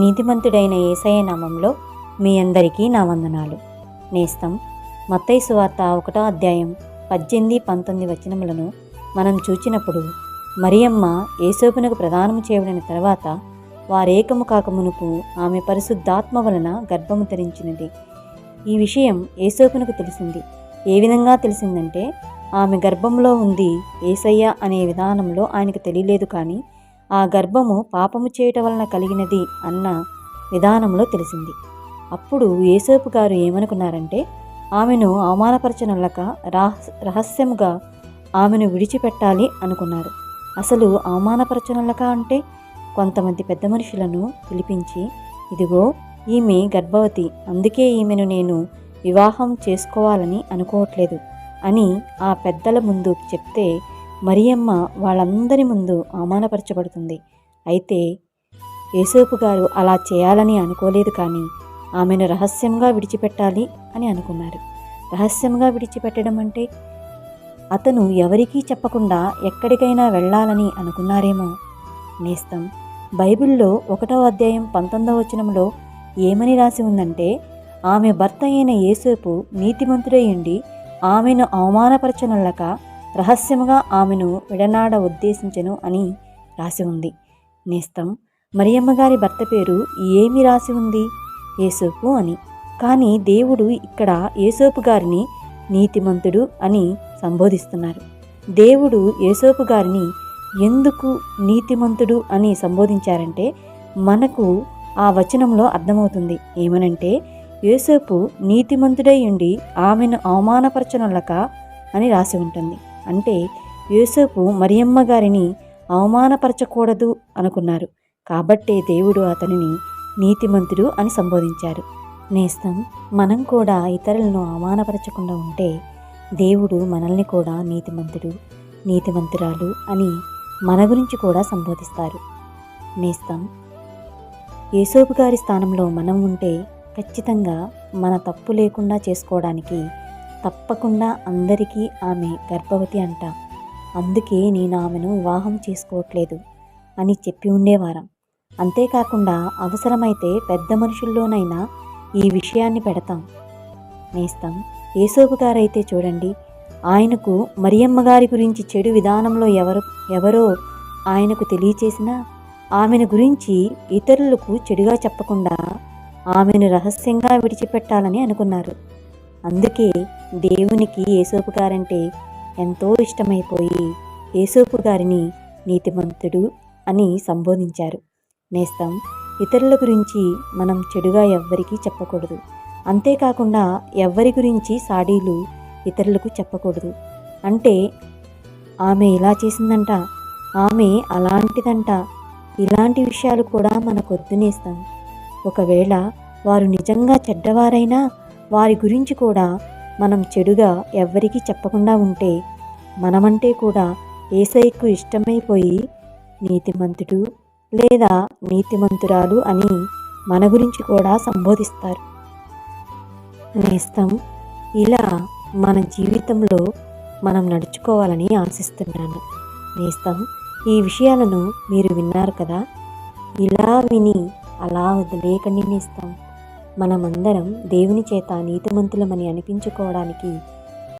నీతిమంతుడైన ఏసయ్య నామంలో మీ అందరికీ నా వందనాలు. నేస్తం మత్తయి సువార్త ఒకటో అధ్యాయం పద్దెనిమిది పంతొమ్మిది వచనములను మనం చూచినప్పుడు మరియమ్మ ఏసోపునకు ప్రదానము చేయబడిన తర్వాత వారేకము కాకమునుపు ఆమె పరిశుద్ధాత్మ వలన గర్భము ధరించినది. ఈ విషయం ఏసోపునకు తెలిసింది. ఏ విధంగా తెలిసిందంటే ఆమె గర్భంలో ఉంది ఏసయ్య అనే విధానంలో ఆయనకు తెలియలేదు కానీ ఆ గర్భము పాపము చేయటం వలన కలిగినది అన్న విధానంలో తెలిసింది. అప్పుడు యేసోపు గారు ఏమనుకున్నారంటే ఆమెను అవమానపరచనల్లక రహస్యముగా ఆమెను విడిచిపెట్టాలి అనుకున్నారు. అసలు అవమానపరచనల్లక అంటే? కొంతమంది పెద్ద మనుషులను పిలిపించి ఇదిగో ఈమె గర్భవతి అందుకే ఈమెను నేను వివాహం చేసుకోవాలని అనుకోవట్లేదు అని ఆ పెద్దల ముందు చెప్తే మరియమ్మ వాళ్ళందరి ముందు అవమానపరచబడుతుంది. అయితే యేసోపు గారు అలా చేయాలని అనుకోలేదు కానీ ఆమెను రహస్యంగా విడిచిపెట్టాలి అని అనుకున్నారు. రహస్యంగా విడిచిపెట్టడం అంటే అతను ఎవరికీ చెప్పకుండా ఎక్కడికైనా వెళ్ళాలని అనుకున్నారేమో. నేస్తం బైబిల్లో ఒకటో అధ్యాయం పంతొమ్మిదవ వచనంలో ఏమని రాసి ఉందంటే ఆమె భర్త అయిన యేసేపు నీతిమంతుడై ఉండి ఆమెను అవమానపరచనులక రహస్యముగా ఆమెను విడనాడ ఉద్దేశించెను అని రాసి ఉంది. నేస్తం మరియమ్మ గారి భర్త పేరు ఏమి రాసి ఉంది? ఏసోపు అని. కానీ దేవుడు ఇక్కడ ఏసోపు గారిని నీతిమంతుడు అని సంబోధిస్తున్నారు. దేవుడు ఏసోపు గారిని ఎందుకు నీతిమంతుడు అని సంబోధించారంటే మనకు ఆ వచనంలో అర్థమవుతుంది. ఏమనంటే యేసోపు నీతిమంతుడై ఉండి ఆమెను అవమానపరచనులక అని రాసి ఉంటుంది. అంటే యేసోపు మరియమ్మ గారిని అవమానపరచకూడదు అనుకున్నారు. కాబట్టే దేవుడు అతనిని నీతిమంతుడు అని సంబోధించారు. నేస్తం మనం కూడా ఇతరులను అవమానపరచకుండా ఉంటే దేవుడు మనల్ని కూడా నీతిమంతుడు నీతిమంతురాలు అని మన గురించి కూడా సంబోధిస్తారు. నేస్తం యేసోపు గారి స్థానంలో మనం ఉంటే ఖచ్చితంగా మన తప్పు లేకుండా చేసుకోవడానికి తప్పకుండా అందరికీ ఆమె గర్భవతి అంట. అందుకే నేను ఆమెను వివాహం చేసుకోవట్లేదు అని చెప్పి ఉండేవారం. అంతేకాకుండా అవసరమైతే పెద్ద మనుషుల్లోనైనా ఈ విషయాన్ని పెడతాం. నేస్తాం యేసోపు గారైతే చూడండి. ఆయనకు మరియమ్మ గారి గురించి చెడు విధానంలో ఎవరు ఎవరో ఆయనకు తెలియచేసినా ఆమెను గురించి ఇతరులకు చెడుగా చెప్పకుండా ఆమెను రహస్యంగా విడిచిపెట్టాలని అనుకున్నారు. అందుకే దేవునికి యేసోపు గారంటే ఎంతో ఇష్టమైపోయి ఏసోపు గారిని నీతిమంతుడు అని సంబోధించారు. నేస్తం ఇతరుల గురించి మనం చెడుగా ఎవ్వరికీ చెప్పకూడదు. అంతేకాకుండా ఎవ్వరి గురించి సాడీలు ఇతరులకు చెప్పకూడదు. అంటే ఆమె ఇలా చేసిందంట ఆమె అలాంటిదంట ఇలాంటి విషయాలు కూడా మనకొద్దు నేస్తాం. ఒకవేళ వారు నిజంగా చెడ్డవారైనా వారి గురించి కూడా మనం చెడుగా ఎవ్వరికీ చెప్పకుండా ఉంటే మనమంటే కూడా ఏసైకు ఇష్టమైపోయి నీతిమంతుడు లేదా నీతిమంతురాలు అని మన గురించి కూడా సంబోధిస్తారు. నేస్తం ఇలా మన జీవితంలో మనం నడుచుకోవాలని ఆశిస్తున్నాను. నేస్తం ఈ విషయాలను మీరు విన్నారు కదా? ఇలా విని అలా వదిలేకండి నేస్తాం. మనమందరం దేవుని చేత నీతిమంతులమని అనిపించుకోవడానికి